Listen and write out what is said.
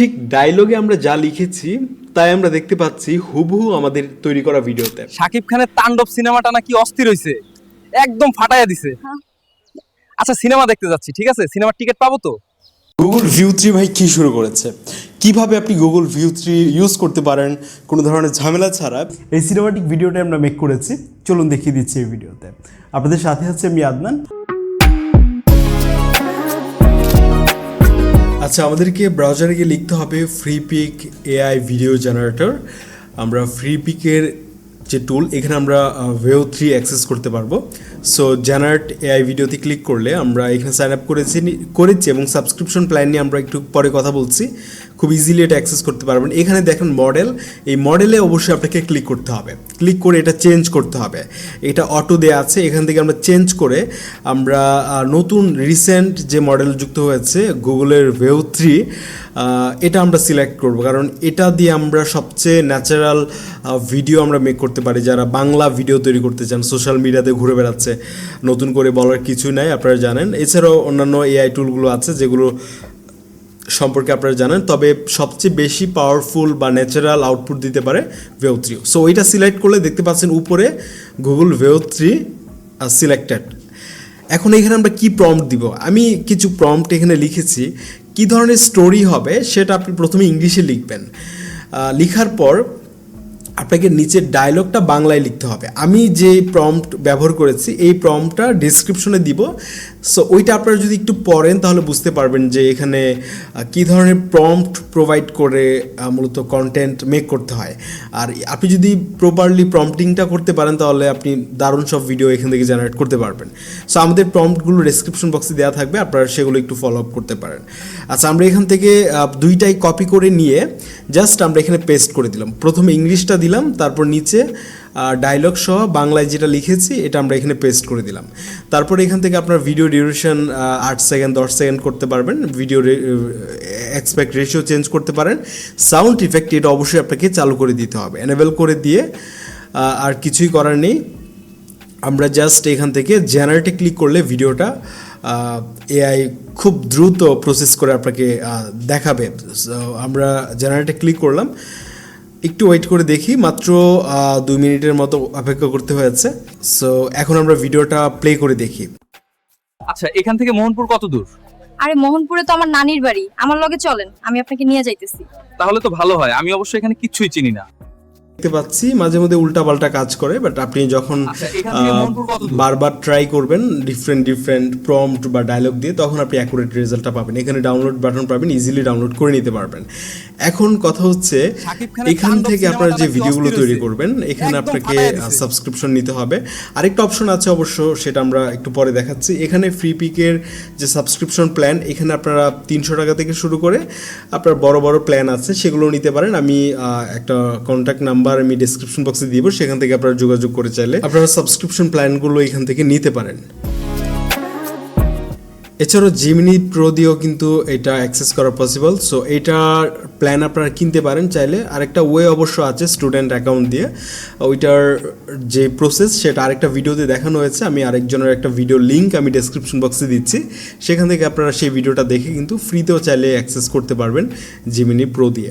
ঠিক ডায়লগে আমরা যা লিখেছি তাই আমরা দেখতে পাচ্ছি হুবহু আমাদের তৈরি করা ভিডিওতে। শাকিব খানের তাণ্ডব সিনেমাটা নাকি অস্থির হইছে। একদম ফাটাইয়া দিছে। হ্যাঁ। আচ্ছা সিনেমা দেখতে যাচ্ছি ঠিক আছে? সিনেমার টিকিট পাবো তো? গুগল ভিউ থ্রি ভাই কি শুরু করেছে? কীভাবে আপনি গুগল ভিউ থ্রি ইউজ করতে পারেন? কোনো ধরনের ঝামেলা ছাড়া এই সিনেমাটিক ভিডিওটা আমরা মেক করেছি। চলুন দেখিয়ে দিচ্ছি এই ভিডিওতে আপনাদের সাথে আছে আমি আদনান। আচ্ছা আমাদেরকে ব্রাউজারে গিয়ে লিখতে হবে Freepik AI video generator আমরা ফ্রি পিকের যে টুল এখানে আমরা ভেও থ্রি অ্যাক্সেস করতে পারব। সো জেনারেট এআই ভিডিওতে ক্লিক করলে আমরা এখানে সাইন আপ করেছি করেছি এবং সাবস্ক্রিপশন প্ল্যান নিয়ে আমরা একটু পরে কথা বলছি। খুব ইজিলি এটা অ্যাক্সেস করতে পারবেন। এখানে দেখেন মডেল এই মডেলে অবশ্যই আপনাকে ক্লিক করতে হবে। ক্লিক করে এটা চেঞ্জ করতে হবে। এটা অটো দেওয়া আছে। এখান থেকে আমরা চেঞ্জ করে আমরা নতুন রিসেন্ট যে মডেল যুক্ত হয়েছে গুগলের ভেউ থ্রি এটা আমরা সিলেক্ট করব। কারণ এটা দিয়ে আমরা সবচেয়ে ন্যাচারাল ভিডিও আমরা মেক করতে পারি। যারা বাংলা ভিডিও তৈরি করতে চান সোশ্যাল মিডিয়াতে ঘুরে বেড়াচ্ছে নতুন করে বলার কিছু নাই, আপনারা জানেন। এছাড়াও অন্যান্য এআই টুলগুলো আছে যেগুলো সম্পর্কে আপনারা জানেন, তবে সবচেয়ে বেশি পাওয়ারফুল বা ন্যাচারাল আউটপুট দিতে পারে ভেও থ্রি সো ওইটা সিলেক্ট করলে দেখতে পাচ্ছেন উপরে গুগল ভেও থ্রি সিলেক্টেড এখন এখানে আমরা কি প্রম্পট দিব? আমি কিছু প্রম্পট এখানে লিখেছি। কি ধরনের স্টোরি হবে? সেটা আপনি প্রথমে ইংলিশে লিখবেন। লিখার পর আপনাকে নিচের ডায়লগটা বাংলায় লিখতে হবে। আমি যে প্রম্পট ব্যবহার করেছি, এই প্রম্পটটা ডিসক্রিপশনে দিব। সো ওইটা আপনারা যদি একটু পড়েন, তাহলে বুঝতে পারবেন যে এখানে কী ধরনের প্রম্পট প্রোভাইড করে মূলত কন্টেন্ট মেক করতে হয়। আর আপনি যদি প্রপারলি প্রম্পটিংটা করতে পারেন, তাহলে আপনি দারুণ সব ভিডিও এখান থেকে জেনারেট করতে পারবেন। সো আমাদের প্রম্পটগুলো ডিসক্রিপশন বক্সে দেওয়া থাকবে, আপনারা সেগুলো একটু ফলো আপ করতে পারেন। আচ্ছা আমরা এখান থেকে দুইটাই কপি করে নিয়ে জাস্ট আমরা এখানে পেস্ট করে দিলাম। প্রথমে ইংলিশটা দিলাম, তারপর নিচে ডায়লগ সহ বাংলায় যেটা লিখেছি, এটা আমরা এখানে পেস্ট করে দিলাম। তারপর এখান থেকে আপনার ভিডিও ডিউরেশন আট সেকেন্ড দশ সেকেন্ড করতে পারবেন। ভিডিও এক্সপেক্ট রেশিও চেঞ্জ করতে পারেন। সাউন্ড ইফেক্ট এটা অবশ্যই আপনাকে চালু করে দিতে হবে। এনেবেল করে দিয়ে আর কিছুই করার নেই। আমরা জাস্ট এখান থেকে জেনারেটে ক্লিক করলে ভিডিওটা এআই খুব দ্রুত প্রসেস করে আপনাকে দেখাবে। আমরা জেনারেটে ক্লিক করলাম। একটু ওয়েট করে দেখি মাত্র আহ, দুই মিনিটের মতো অপেক্ষা করতে হয়েছে। সো এখন আমরা ভিডিওটা প্লে করে দেখি। আচ্ছা এখান থেকে মোহনপুর কত দূর? আরে মোহনপুরে তো আমার নানির বাড়ি। আমার লগে চলেন আমি আপনাকে নিয়ে যাইতেছি। তাহলে তো ভালো হয় আমি অবশ্য এখানে কিছুই চিনি না। দেখতে পাচ্ছি মাঝে মধ্যে উল্টাপাল্টা কাজ করে বাট আপনি যখন আচ্ছা? বারবার ট্রাই করবেন ডিফারেন্ট ডিফারেন্ট প্রম্পট বা ডায়লগ দিয়ে তখন আপনি অ্যাকুরেট রেজাল্টটা পাবেন। এখানে ডাউনলোড বাটন পাবেন ইজিলি ডাউনলোড করে নিতে পারবেন। এখন কথা হচ্ছে এখান থেকে আপনারা যে ভিডিওগুলো তৈরি করবেন এখানে আপনাকে সাবস্ক্রিপশন নিতে হবে। আরেকটা অপশন আছে অবশ্য সেটা আমরা একটু পরে দেখাচ্ছি। এখানে ফ্রি পিকের যে সাবস্ক্রিপশন প্ল্যান এখানে আপনারা তিনশো টাকা থেকে শুরু করে আপনার বড় বড় প্ল্যান আছে সেগুলো নিতে পারেন। আমি একটা কন্ট্যাক্ট নাম্বার আমি ডিসক্রিপশন বক্সে দিব সেখান থেকে আপনারা যোগাযোগ করে চাইলে আপনারা সাবস্ক্রিপশন প্ল্যানগুলো এখান থেকে নিতে পারেন। এছাড়াও জিমিনি প্রো দিয়েও কিন্তু এটা অ্যাক্সেস করা পসিবল সো এটার প্ল্যান আপনারা কিনতে পারেন চাইলে। আরেকটা ওয়ে অবশ্য আছে স্টুডেন্ট অ্যাকাউন্ট দিয়ে। ওইটার যে প্রসেস সেটা আরেকটা ভিডিওতে দেখানো হয়েছে। আমি আরেকজনের একটা ভিডিও লিঙ্ক আমি ডেসক্রিপশন বক্সে দিচ্ছি। সেখান থেকে আপনারা সেই ভিডিওটা দেখে কিন্তু ফ্রিতেও চাইলে অ্যাক্সেস করতে পারবেন জিমিনি প্রো দিয়ে।